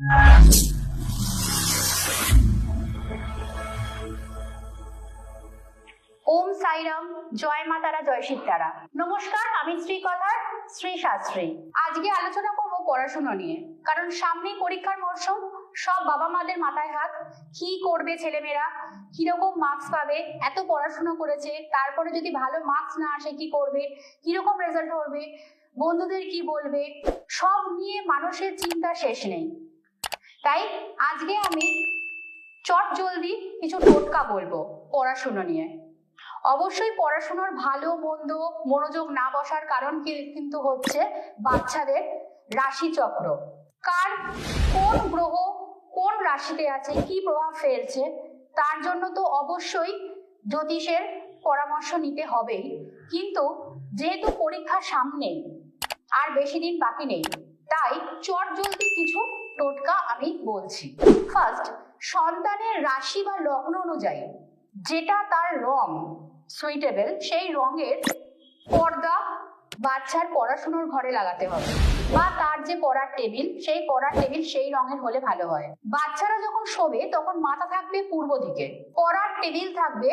ওম সাইরাম, জয় মা তারা, জয় তারা। নমস্কার, আমি শ্রী কথার শ্রী শাস্ত্রী। আজকে আলোচনা করব পড়াশোনা নিয়ে। কারণ সামনেই পরীক্ষার মরশুম, সব বাবা মাদের মাথায় হাত। কি করবে ছেলেমেয়েরা? কীরকম মার্কস পাবে? এত পড়াশোনা করেছে। তারপরে যদি ভালো মার্কস না আসে, কি করবে? কীরকম রেজাল্ট করবে বন্ধুদের কি বলবে? সব নিয়ে মানুষের চিন্তা শেষ নেই। আজকে আমি চট জলদি কিছু টোটকা বলব পড়াশুনো নিয়ে। অবশ্যই পড়াশুনোর ভালো, মন্দ, মনোযোগ না বসার কারণ কিন্তু হচ্ছে বাচ্চাদের রাশিচক্র। কার কোন গ্রহ কোন রাশিতে আছে, কি প্রভাব ফেলছে, তার জন্য তো অবশ্যই জ্যোতিষের পরামর্শ নিতে হবেই। কিন্তু যেহেতু পরীক্ষা সামনে আর বেশি দিন বাকি নেই, তাই চট জলদি টোটকা আমি বলছি। ফার্স্ট সন্তানের রাশি বা লগ্ন অনুযায়ী যেটা তার রং সুইটেবল সেই রঙের পর্দা বাচ্চার পড়াশোনার ঘরে লাগাতে হবে। বা তার যে পড়ার টেবিল, সেই পড়ার টেবিল সেই রঙের হলে ভালো হয়। বাচ্চারা যখন শোবে, তখন মাথা থাকবে পূর্ব দিকে। পড়ার টেবিল থাকবে